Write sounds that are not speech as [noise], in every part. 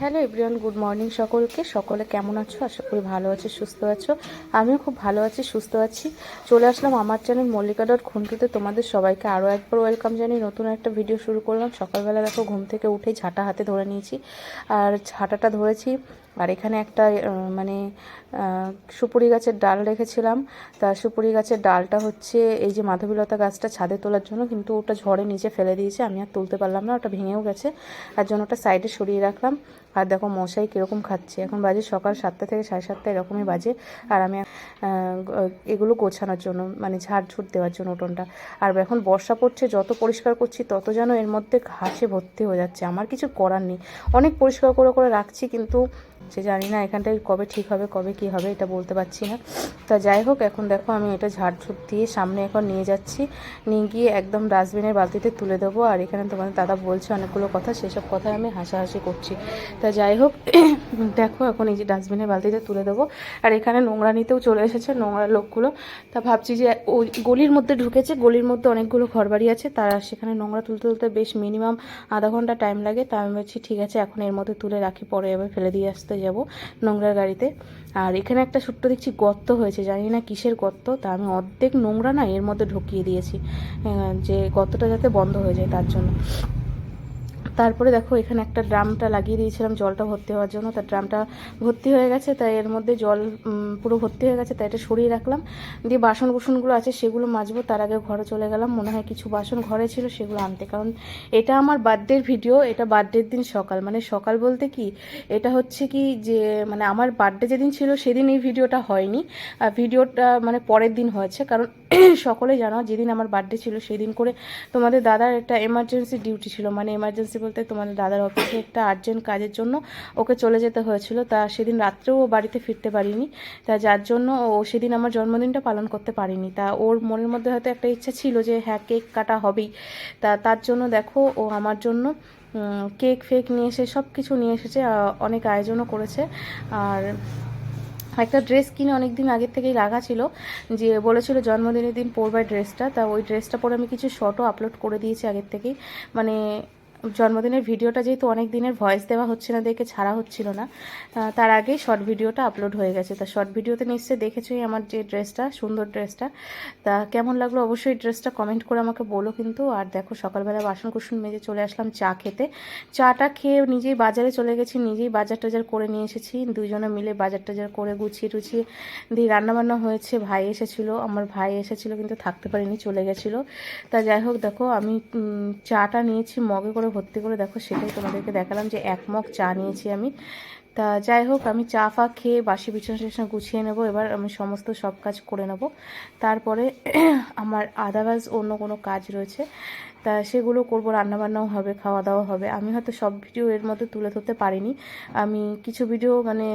Hello everyone, good morning সকলকে। সকলে কেমন আছো? আশা করি ভালো আছো, সুস্থ আছো। আমিও খুব ভালো আছি, সুস্থ আছি। চলে আসলাম আমার চ্যানেল মল্লিকা ডট খুন্টুতে তোমাদের সবাইকে আরও একবার ওয়েলকাম জানিয়ে নতুন একটা ভিডিও শুরু করলাম। সকালবেলা দেখো ঘুম থেকে উঠেই ঝাঁটা হাতে ধরে নিয়েছি। আর ঝাঁটাটা ধরেছি। আর এখানে একটা মানে সুপুরি গাছের ডাল রেখেছিলাম। তা সুপুরি গাছের ডালটা হচ্ছে এই যে মাধবীলতা গাছটা ছাদে তোলার জন্য, কিন্তু ওটা ঝড়ে নিচে ফেলে দিয়েছে। আমি আর তুলতে পারলাম না, ওটা ভেঙেও গেছে। তার জন্য ওটা সাইডে সরিয়ে রাখলাম। আর দেখো মশাই কীরকম খাচ্ছে। এখন বাজে সকাল সাতটা থেকে সাড়ে সাতটা এরকমই বাজে। আর আমি এগুলো গোছানোর জন্য মানে ঝাড়ঝুট দেওয়ার জন্য উঠোনটা আর এখন বর্ষা পড়ছে, যত পরিষ্কার করছি তত যেন এর মধ্যে ঘাসে ভর্তি হয়ে যাচ্ছে। আমার কিছু করার নেই। অনেক পরিষ্কার করে করে রাখছি, কিন্তু সে জানি না এখানটায় কবে ঠিক হবে, কবে কি হবে, এটা বলতে পারছি না। তা যাই হোক, এখন দেখো আমি এটা ঝাড়ঝুট দিয়ে সামনে এখন নিয়ে যাচ্ছি। নিয়ে গিয়ে একদম ডাস্টবিনের বালতিতে তুলে দেবো। আর এখানে তোমাদের দাদা বলছে অনেকগুলো কথা, সেসব কথায় আমি হাসাহাসি করছি। তা যাই হোক, [clears throat] দেখো এখন এই যে ডাস্টবিনের বালতিতে তুলে দেবো। আর এখানে নোংরা নিতেও চলে এসেছে নোংরা লোকগুলো। তা ভাবছি যে ওই গলির মধ্যে ঢুকেছে, গলির মধ্যে অনেকগুলো ঘরবাড়ি আছে তারা সেখানে নোংরা তুলতে তুলতে বেশ মিনিমাম আধা ঘণ্টা টাইম লাগে। তা আমি বলছি ঠিক আছে, এখন এর মধ্যে তুলে রাখি, পরে এবার ফেলে দিয়ে আসতে যাব নোংরার গাড়িতে। আর এখানে একটা ছোট্ট দেখছি গর্ত হয়েছে, জানি না কিসের গর্ত। তা আমি অর্ধেক নোংরা না, এর মধ্যে ঢুকিয়ে দিয়েছি যে গর্তটা যাতে বন্ধ হয়ে যায় তার জন্য। তারপরে দেখো এখানে একটা ড্রামটা লাগিয়ে দিয়েছিলাম জলটা ভর্তি হওয়ার জন্য। তার ড্রামটা ভর্তি হয়ে গেছে, তাই এর মধ্যে জল পুরো ভর্তি হয়ে গেছে, তাই এটা সরিয়ে রাখলাম। দিয়ে বাসন কুসনগুলো আছে সেগুলো মাজবো, তার আগে ঘরে চলে গেলাম। মনে হয় কিছু বাসন ঘরে ছিল, সেগুলো আনতে। কারণ এটা আমার বার্থডের ভিডিও, এটা বার্থডের দিন সকাল। মানে সকাল বলতে কি, এটা হচ্ছে কি যে মানে আমার বার্থডে যেদিন ছিল সেদিন এই ভিডিওটা হয়নি। ভিডিওটা মানে পরের দিন হয়েছে। কারণ [clears throat] সকলে জানো, যেদিন আমার বার্থডে ছিল সেদিন করে তোমাদের দাদার একটা এমার্জেন্সি ডিউটি ছিল। মানে এমার্জেন্সি বলতে তোমাদের দাদার অফিসে একটা আর্জেন্ট কাজের জন্য ওকে চলে যেতে হয়েছিল। তা সেদিন রাত্রেও ও বাড়িতে ফিরতে পারিনি। তা যার জন্য ও সেদিন আমার জন্মদিনটা পালন করতে পারিনি। তা ওর মনের মধ্যে হয়তো একটা ইচ্ছা ছিল যে হ্যাঁ কেক কাটা হবেই। তা তার জন্য দেখো, ও আমার জন্য কেক ফেক নিয়ে এসে সব কিছু নিয়ে এসেছে অনেক আয়োজনও করেছে। আর একটা ড্রেস কিনে অনেক দিন আগের থেকেই লাগা ছিল, যে বলেছিল জন্মদিনের দিন পরবার ড্রেসটা। তা ওই ড্রেসটা পরে আমি কিছু শর্টও আপলোড করে দিয়েছি আগের থেকেই। মানে জন্মদিনের ভিডিওটা যেহেতু অনেক দিনের ভয়েস দেওয়া হচ্ছে না, দেখে ছাড়া হচ্ছিল না তার আগেই শর্ট ভিডিওটা আপলোড হয়ে গেছে। তা শর্ট ভিডিওতে নিশ্চয়ই দেখেছোই আমার যে ড্রেসটা সুন্দর ড্রেসটা তা কেমন লাগল অবশ্যই ড্রেসটা কমেন্ট করে আমাকে বলো কিন্তু। আর দেখো সকালবেলা বাসন কুসন মেজে চলে আসলাম চা খেতে। চাটা খেয়ে নিজেই বাজারে চলে গেছি, নিজেই বাজার টাজার করে নিয়ে এসেছি। দুজনে মিলে বাজার টাজার করে গুছিয়ে টুছিয়ে দিয়ে রান্নাবান্না হয়েছে, ভাই এসেছিল, আমার ভাই এসেছিল কিন্তু থাকতে পারিনি, চলে গেছিল। তা যাই হোক দেখো আমি চাটা নিয়েছি, মগে করে ভর্তি করে দেখো, সেটাই তোমাদেরকে দেখালাম যে এক মগ চা নিয়েছি আমি। তা যাই হোক, আমি চা ফা খেয়ে বাসি বিছানা টিছানা গুছিয়ে নেব। এবার আমি সমস্ত সব কাজ করে নেব। তারপরে [clears throat] আমার আদারওয়াইজ অন্য কোনো কাজ রয়েছে। তা সেগুলো করব, রান্নাবান্নাও হবে, খাওয়া দাওয়া হবে। আমি হয়তো সব ভিডিও এর মধ্যে তুলে ধরতে পারিনি। আমি কিছু ভিডিও মানে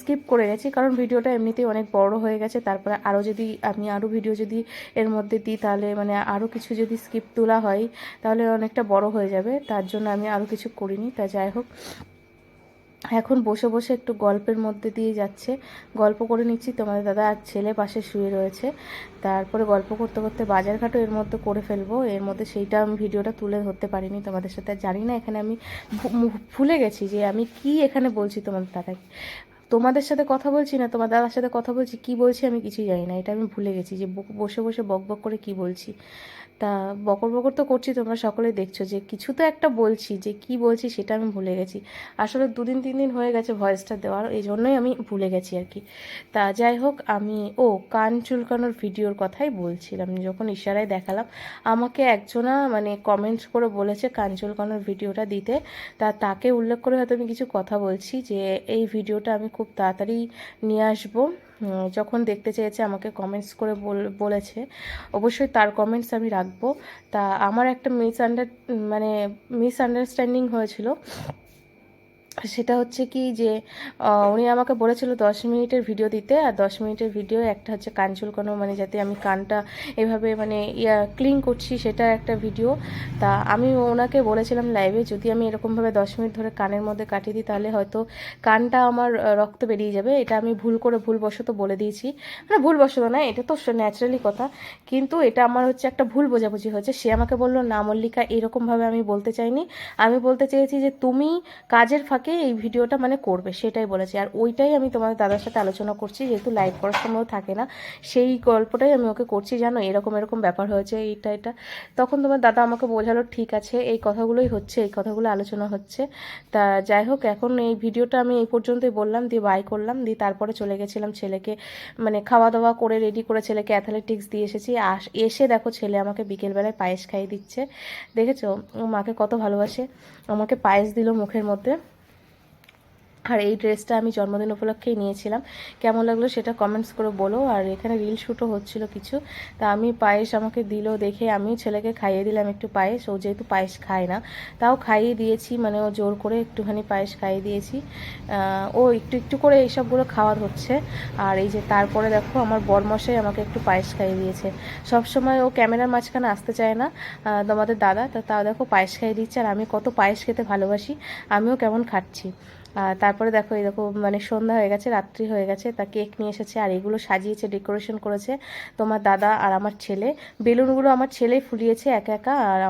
স্কিপ করে গেছি, কারণ ভিডিওটা এমনিতেই অনেক বড় হয়ে গেছে। তারপরে আরও যদি আমি আরও ভিডিও যদি এর মধ্যে দিই, তাহলে মানে আরও কিছু যদি স্কিপ তোলা হয়, তাহলে অনেকটা বড় হয়ে যাবে। তার জন্য আমি আরও কিছু করিনি। তা যাই হোক, এখন বসে বসে একটু গল্পের মধ্যে দিয়ে যাচ্ছে। গল্প করে নিচ্ছি, তোমাদের দাদা আর ছেলে পাশে শুয়ে রয়েছে। তারপরে গল্প করতে করতে বাজারঘাটও এর মধ্যে করে ফেলব। এর মধ্যে সেইটা আমি ভিডিওটা তুলে ধরতে পারিনি তোমাদের সাথে। জানি না এখানে আমি ভুলে গেছি যে আমি কি এখানে বলছি তোমাদের দাদাকে। তোমাদের সাথে কথা বলছি না, তোমার দাদার সাথে কথা বলছি, কি বলছি আমি কিছুই জানি না। এটা আমি ভুলে গেছি যে বসে বসে বক বক করে কি বলছি। তা বকর বকর তো করছি, তোমরা সকলে দেখছ যে কিছু তো একটা বলছি, যে কি বলছি সেটা আমি ভুলে গেছি। আসলে দুদিন, তিন দিন হয়ে গেছে ভয়েসটা দেওয়ার, এই জন্যই আমি ভুলে গেছি আর কি। তা যাই হোক, আমি, ও, কান চুলকানোর ভিডিওর কথাই বলছিলাম, যখন ইশারায় দেখালাম, আমাকে একজনা মানে কমেন্টস করে বলেছে কান চুলকানোর ভিডিওটা দিতে। তা তাকে উল্লেখ করে হয়তো আমি কিছু কথা বলছি, যে এই ভিডিওটা আমি খুব তাড়াতাড়ি নিয়ে আসব। যখন দেখতে চেয়েছে আমাকে কমেন্টস করে বল- বলেছে, অবশ্যই তার কমেন্টস আমি রাখব। তা আমার একটা মিস আন্ডার মানে মিস আন্ডারস্ট্যান্ডিং হয়েছিল। সেটা হচ্ছে কি যে উনি আমাকে বলেছিল দশ মিনিটের ভিডিও দিতে, আর দশ মিনিটের ভিডিও একটা হচ্ছে কান মানে যাতে আমি কানটা এভাবে মানে ইয়া ক্লিন করছি, সেটা একটা ভিডিও তা আমি ওনাকে বলেছিলাম লাইভে যদি আমি এরকমভাবে দশ মিনিট ধরে কানের মধ্যে কাটিয়ে দিই, তাহলে হয়তো কানটা আমার রক্ত বেরিয়ে যাবে। এটা আমি ভুল করে ভুলবশত বলে দিয়েছি। মানে ভুলবশত না, এটা তো ন্যাচারালি কথা। কিন্তু এটা আমার হচ্ছে একটা ভুল বোঝাবুঝি হয়েছে। সে আমাকে বলল, না মল্লিকা, এরকমভাবে আমি বলতে চাইনি। আমি বলতে চেয়েছি যে, তুমি কাজের ফাঁকে আমাকে এই ভিডিওটা মানে করবে, সেটাই বলেছে। আর ওইটাই আমি তোমাদের দাদার সাথে আলোচনা করছি, যেহেতু লাইভ করার সময়ও থাকে না, সেই গল্পটাই আমি ওকে করছি, জানো, এরকম এরকম ব্যাপার হয়েছে, এইটা, এটা। তখন তোমার দাদা আমাকে বোঝালো, ঠিক আছে, এই কথাগুলোই হচ্ছে, এই কথাগুলো আলোচনা হচ্ছে। তা যাই হোক, এখন এই ভিডিওটা আমি এই পর্যন্তই বললাম, দিয়ে বাই করলাম, দিয়ে তারপরে চলে গেছিলাম ছেলেকে মানে খাওয়া দাওয়া করে রেডি করে ছেলেকে অ্যাথলেটিক্স দিয়ে এসেছি। আস, এসে দেখো ছেলে আমাকে বিকেলবেলায় পায়েস খাইয়ে দিচ্ছে। দেখেছ? ও মাকে কত ভালোবাসে। আমাকে পায়েস দিল মুখের মধ্যে। আর এই ড্রেসটা আমি জন্মদিন উপলক্ষেই নিয়েছিলাম। কেমন লাগল সেটা কমেন্টস করে বলো। আর এখানে রিল শ্যুটও হচ্ছিল কিছু। তা আমি পায়েস আমাকে দিল দেখে আমি ছেলেকে খাইয়ে দিলাম একটু পায়েস। ও যেহেতু পায়েস খায় না, তাও খাইয়ে দিয়েছি। মানে ও জোর করে একটুখানি পায়েস খাইয়ে দিয়েছি। ও একটু একটু করে এইসবগুলো খাওয়ার হচ্ছে। আর এই যে তারপরে দেখো আমার বরমশাই আমাকে একটু পায়েস খাইয়ে দিয়েছে। সব সময় ও ক্যামেরার মাঝখানে আসতে চায় না তোমাদের দাদা। তা তাও দেখো পায়েস খাইয়ে দিচ্ছে। আর আমি কত পায়েস খেতে ভালোবাসি, আমিও কেমন খাচ্ছি। তারপরে দেখো এরকম মানে সন্ধ্যা হয়ে গেছে, রাত্রি হয়ে গেছে, তা কেক নিয়ে এসেছে আর এগুলো সাজিয়েছে, ডেকোরেশন করেছে তোমার দাদা আর আমার ছেলে। বেলুনগুলো আমার ছেলেই ফুলিয়েছে একা একা আর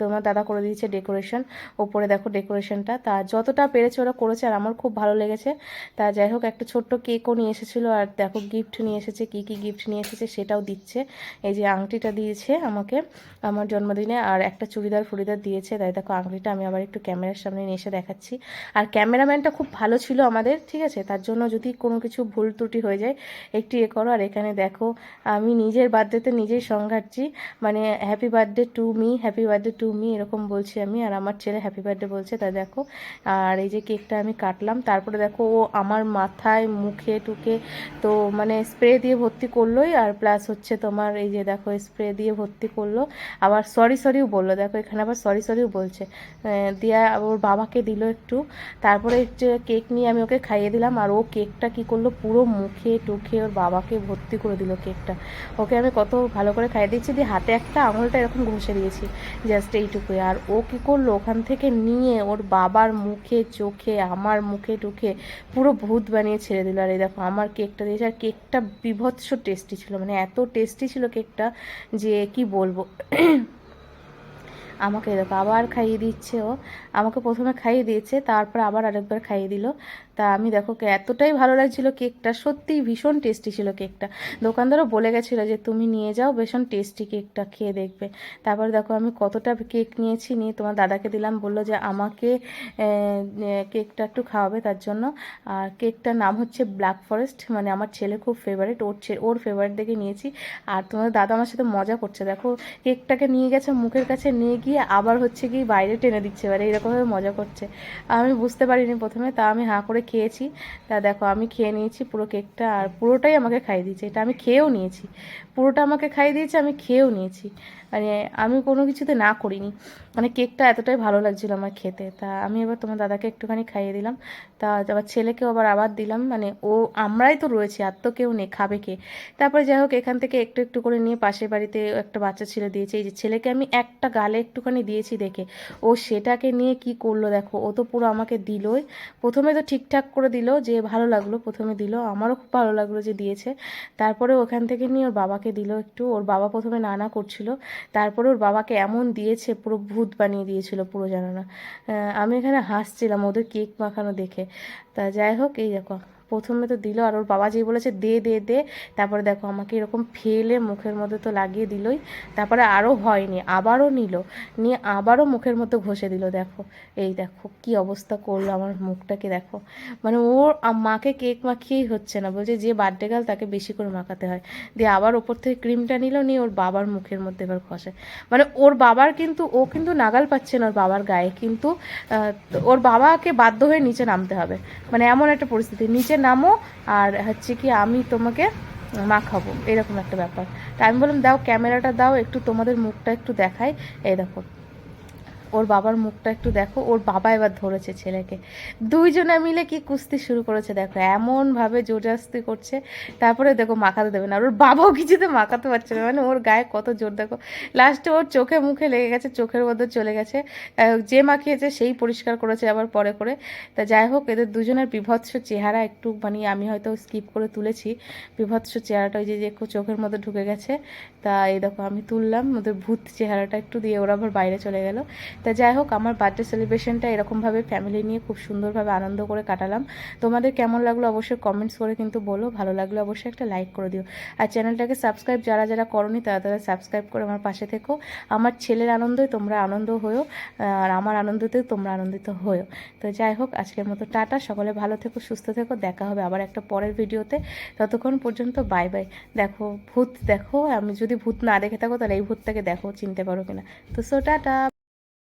তোমার দাদা করে দিয়েছে ডেকোরেশন, ওপরে দেখো ডেকোরেশনটা। তা যতটা পেরেছে ওরা করেছে আর আমার খুব ভালো লেগেছে। তা যাই হোক, একটা ছোট্ট কেকও নিয়ে এসেছিল আর দেখো গিফট নিয়ে এসেছে, কি কি গিফট নিয়ে এসেছে সেটাও দিচ্ছে। এই যে আংটিটা দিয়েছে আমাকে আমার জন্মদিনে আর একটা চুড়িদার, ফুড়িদার দিয়েছে। তাই দেখো আংটিটা আমি আবার একটু ক্যামেরার সামনে নিয়ে এসে দেখাচ্ছি। আর ক্যামেরাম্যানটা খুব ভালো ছিল আমাদের, ঠিক আছে? তার জন্য যদি কোনো কিছু ভুল ত্রুটি হয়ে যায়, একটু এ করো। আর এখানে দেখো, আমি নিজের বার্থডেতে নিজেই সংঘাটছি মানে happy birthday to me happy birthday to me এরকম বলছি আমি। আর আমার ছেলে হ্যাপি বার্থডে বলছে, তা দেখো। আর এই যে কেকটা আমি কাটলাম। তারপরে দেখো, ও আমার মাথায় মুখে টুকে তো মানে স্প্রে দিয়ে ভর্তি করলোই। আর প্লাস হচ্ছে তোমার এই যে দেখো স্প্রে দিয়ে ভর্তি করল। আবার সরি সরিও বলল। দেখো, এখানে আবার সরি সরিও বলছে। দিয়া, ওর বাবাকে দিল একটু। তারপরে কেক নিয়ে আমি ওকে খাইয়ে দিলাম, আর ও কেকটা কি করল? পুরো মুখে টুখে ওর বাবাকে ভর্তি করে দিল কেকটা। ওকে আমি কত ভালো করে খাইয়ে দিচ্ছি দিয়ে হাতে একটা আঙুলটা এরকম ঘষে দিয়েছি জাস্ট এইটুকুই। আর ও কি করল? ওখান থেকে নিয়ে ওর বাবার মুখে, চোখে, আমার মুখে টুখে পুরো ভূত বানিয়ে ছেড়ে দিল। আর এই দেখো, আমার কেকটা দিয়েছে, আর কেকটা বিভৎস টেস্টি ছিল। মানে এত টেস্টি ছিল কেকটা যে কি বলব? আমাকে দেখো, আবার খাইয়ে দিচ্ছে ও। আমাকে প্রথমে খাইয়ে দিয়েছে, তারপর আবার আরেকবার খাইয়ে দিল। তা আমি দেখো এতটাই ভালো লাগছিল কেকটা, সত্যিই ভীষণ টেস্টি ছিল কেকটা। দোকানদারও বলে গেছিল যে, তুমি নিয়ে যাও, ভীষণ টেস্টি কেকটা, খেয়ে দেখবে। তারপর দেখো আমি কতটা কেক নিয়েছি, নিয়ে তোমার দাদাকে দিলাম, বলল যে, আমাকে কেকটা একটু খাওয়াবে তার জন্য। আর কেকটার নাম হচ্ছে ব্ল্যাক ফরেস্ট মানে আমার ছেলে খুব ফেভারিট ওর ওর ফেভারিট দেখে নিয়েছি। আর তোমার দাদা আমার সাথে মজা করছে। দেখো, কেকটাকে নিয়ে গেছে, মুখের কাছে নিয়ে গিয়ে আবার হচ্ছে কি বাইরে টেনে দিচ্ছে, এবারে এরকমভাবে মজা করছে। আমি বুঝতে পারিনি প্রথমে, তা আমি হাঁ করে খেয়েছি। তা দেখো, আমি খেয়ে নিয়েছি পুরো কেকটা আর পুরোটাই আমাকে খাইয়ে দিয়েছে। এটা আমি খেয়েও নিয়েছি। পুরোটা আমাকে খাইয়ে দিয়েছে, আমি খেয়েও নিয়েছি। মানে আমি কোনো কিছুতে না করিনি। মানে কেকটা এতটাই ভালো লাগছিল আমার খেতে। তা আমি এবার তোমার দাদাকে একটুখানি খাইয়ে দিলাম। তা আবার ছেলেকেও আবার আবার দিলাম। মানে ও, আমরাই তো রয়েছি, আর তো কেউ নেই, খাবে কে? তারপরে যাই হোক, এখান থেকে একটু একটু করে নিয়ে পাশের বাড়িতে একটা বাচ্চা ছেলে দিয়েছে। এই যে ছেলেকে আমি একটা গালে একটুখানি দিয়েছি দেখে। ও সেটাকে নিয়ে কি করল দেখো? ও তো পুরো আমাকে দিলই। প্রথমে তো ঠিকঠাক করে দিল, যে ভালো লাগল প্রথমে দিল। আমারও খুব ভালো লাগল যে দিয়েছে। তারপরে ওখান থেকে নিয়ে ওর বাবাকে দিল একটু। ওর বাবা প্রথমে নানা করছিল। তারপরে ওর বাবাকে এমন দিয়েছে, পুরো ভূত বানিয়ে দিয়েছিল পুরো জানো না। আমি এখানে হাসছিলাম ওদের কেক মাখানো দেখে। তা যাই হোক, এই দেখো। প্রথমে তো দিল আর ওর বাবা যেই বলেছে, দে দে দে। তারপরে দেখো আমাকে এরকম ফেলে মুখের মধ্যে তো লাগিয়ে দিলই। তারপরে আরও হয়নি, আবারও নিল। নিয়ে আবারও মুখের মধ্যে ঘষে দিল, দেখো। এই দেখো কি অবস্থা করল আমার মুখটাকে, দেখো। মানে ওর মাকে কেক মাখিয়েই হচ্ছে না। বলছে যে বার্থডে গাল তাকে বেশি করে মাখাতে হয়। দিয়ে আবার ওপর থেকে ক্রিমটা নিল, নিয়ে ওর বাবার মুখের মধ্যে এবার ঘষে। মানে ওর বাবার কিন্তু, ও কিন্তু নাগাল পাচ্ছে না ওর বাবার গায়ে। কিন্তু ওর বাবাকে বাধ্য হয়ে নিচে নামতে হবে। মানে এমন একটা পরিস্থিতি। নিচে নামো, আর হচ্ছে কি আমি তোমাকে মা খাব এরকম একটা ব্যাপার। তা আমি বললাম, দাও, ক্যামেরাটা দাও, একটু তোমাদের মুখটা একটু দেখাই। এই দেখো। ওর বাবার মুখটা একটু দেখো, ওর বাবা এবার ধরেছে ছেলেকে। দুইজনে মিলে কি কুস্তি শুরু করেছে দেখো, এমনভাবে জোরজাস্তি করছে। তারপরে দেখো মাখাতে দেবে না ওর বাবাও কিছুতে মাখাতে পারছে না। মানে ওর গায়ে কত জোর, দেখো। লাস্টে ওর চোখে মুখে লেগে গেছে, চোখের মধ্যে চলে গেছে। যে মাখিয়েছে সেই পরিষ্কার করেছে আবার পরে করে। তা যাই হোক, এদের দুজনের বিভৎস চেহারা একটু মানে আমি হয়তো স্কিপ করে তুলেছি। বিভৎস চেহারাটা ওই যে একটু চোখের মধ্যে ঢুকে গেছে। তা এই দেখো আমি তুললাম, ওদের ভূত চেহারাটা একটু দিয়ে ওরা আবার বাইরে চলে গেল। তা যাই হোক, আমার বার্থডে সেলিব্রেশনটা এরকমভাবে ফ্যামিলি নিয়ে খুব সুন্দরভাবে আনন্দ করে কাটালাম। তোমাদের কেমন লাগল অবশ্যই কমেন্টস করে কিন্তু বলো। ভালো লাগলে অবশ্যই একটা লাইক করে দিও। আর চ্যানেলটাকে সাবস্ক্রাইব যারা যারা করনি, তারা তারা সাবস্ক্রাইব করে আমার পাশে থেকো। আমার ছেলের আনন্দই তোমরা আনন্দ হয়েও আর আমার আনন্দতেও তোমরা আনন্দিত হয়েও তো যাই হোক, আজকের মতো টাটা। সকলে ভালো থেকো, সুস্থ থেকো। দেখা হবে আবার একটা পরের ভিডিওতে। ততক্ষণ পর্যন্ত বাই বাই দেখো, ভূত দেখো। আমি যদি ভূত না দেখে থাকো, তাহলে এই ভূতটাকে দেখো, চিনতে পারো কিনা। তো সো টাটা।